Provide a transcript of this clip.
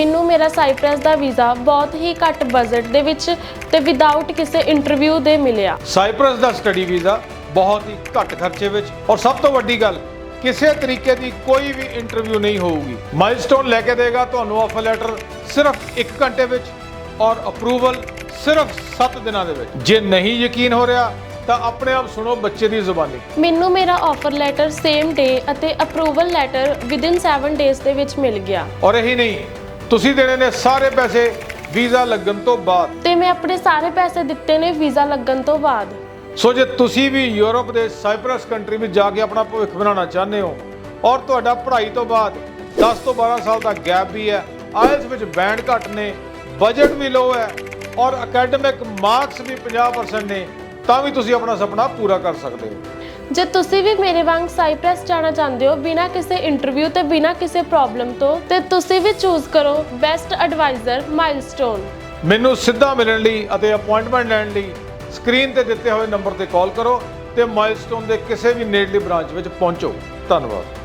ਮੈਨੂੰ ਮੇਰਾ ਸਾਈਪ੍ਰੈਸ ਦਾ ਵੀਜ਼ਾ ਬਹੁਤ ਹੀ ਘੱਟ ਬਜਟ ਦੇ ਵਿੱਚ ਤੇ ਵਿਦਆਊਟ ਕਿਸੇ ਇੰਟਰਵਿਊ ਦੇ ਮਿਲਿਆ। ਸਾਈਪ੍ਰਸ ਦਾ ਸਟੱਡੀ ਵੀਜ਼ਾ ਬਹੁਤ ਹੀ ਘੱਟ ਖਰਚੇ ਵਿੱਚ ਔਰ ਸਭ ਤੋਂ ਵੱਡੀ ਗੱਲ ਕਿਸੇ ਤਰੀਕੇ ਦੀ ਕੋਈ ਵੀ ਇੰਟਰਵਿਊ ਨਹੀਂ ਹੋਊਗੀ। ਮਾਈਲਸਟੋਨ ਲੈ ਕੇ ਦੇਗਾ ਤੁਹਾਨੂੰ ਆਫਰ ਲੈਟਰ ਸਿਰਫ 1 ਘੰਟੇ ਵਿੱਚ ਔਰ ਅਪਰੂਵਲ ਸਿਰਫ 7 ਦਿਨਾਂ ਦੇ ਵਿੱਚ। ਜੇ ਨਹੀਂ ਯਕੀਨ ਹੋ ਰਿਹਾ ਤਾਂ ਆਪਣੇ ਆਪ ਸੁਣੋ ਬੱਚੇ ਦੀ ਜ਼ੁਬਾਨੀ। ਮੈਨੂੰ ਮੇਰਾ ਆਫਰ ਲੈਟਰ ਸੇਮ ਡੇ ਅਤੇ ਅਪਰੂਵਲ ਲੈਟਰ ਵਿਦਿਨ 7 ਡੇਜ਼ ਦੇ ਵਿੱਚ ਮਿਲ ਗਿਆ। ਔਰ ਇਹੀ ਨਹੀਂ ਤੁਸੀਂ ਦੇਣੇ ਨੇ ਸਾਰੇ ਪੈਸੇ ਵੀਜ਼ਾ ਲੱਗਣ ਤੋਂ ਬਾਅਦ। ਤੇ ਮੈਂ ਆਪਣੇ ਸਾਰੇ ਪੈਸੇ ਦਿੱਤੇ ਨੇ ਵੀਜ਼ਾ ਲੱਗਣ ਤੋਂ ਬਾਅਦ। ਸੋ ਜੇ ਤੁਸੀਂ ਵੀ ਯੂਰਪ ਦੇ ਸਾਈਪ੍ਰਸ ਕੰਟਰੀ ਵਿੱਚ ਜਾ ਕੇ ਆਪਣਾ ਭਵਿੱਖ ਬਣਾਉਣਾ ਚਾਹੁੰਦੇ ਹੋ ਔਰ ਤੁਹਾਡਾ ਪੜ੍ਹਾਈ ਤੋਂ ਬਾਅਦ 10 ਤੋਂ 12 ਸਾਲ ਦਾ ਗੈਪ ਵੀ ਹੈ ਆਇਲਸ ਵਿੱਚ ਬੈਂਡ ਘੱਟ ਨੇ ਬਜਟ ਵੀ ਲੋ ਹੈ ਔਰ ਅਕੈਡਮਿਕ ਮਾਰਕਸ ਵੀ 50% ਨੇ ਤਾਂ ਵੀ ਤੁਸੀਂ ਆਪਣਾ ਸੁਪਨਾ ਪੂਰਾ ਕਰ ਸਕਦੇ ਹੋ। ਜੇ ਤੁਸੀਂ ਵੀ ਮੇਰੇ ਵਾਂਗ ਸਾਈਪ੍ਰੈਸ ਜਾਣਾ ਚਾਹੁੰਦੇ ਹੋ, ਬਿਨਾਂ ਕਿਸੇ ਇੰਟਰਵਿਊ ਤੇ, ਬਿਨਾਂ ਕਿਸੇ ਪ੍ਰੋਬਲਮ ਤੋਂ, ਤੇ ਤੁਸੀਂ ਵੀ ਚੂਜ਼ ਕਰੋ ਬੈਸਟ ਐਡਵਾਈਜ਼ਰ ਮਾਈਲਸਟੋਨ ਮੈਨੂੰ ਸਿੱਧਾ ਮਿਲਣ ਲਈ ਅਤੇ ਅਪਾਇੰਟਮੈਂਟ ਲੈਣ ਲਈ ਸਕਰੀਨ ਤੇ ਦਿੱਤੇ ਹੋਏ ਨੰਬਰ ਤੇ ਕਾਲ ਕਰੋ ਤੇ ਮਾਈਲਸਟੋਨ ਦੇ ਕਿਸੇ ਵੀ ਨੇੜਲੀ ਬ੍ਰਾਂਚ ਵਿੱਚ ਪਹੁੰਚੋ। ਧੰਨਵਾਦ।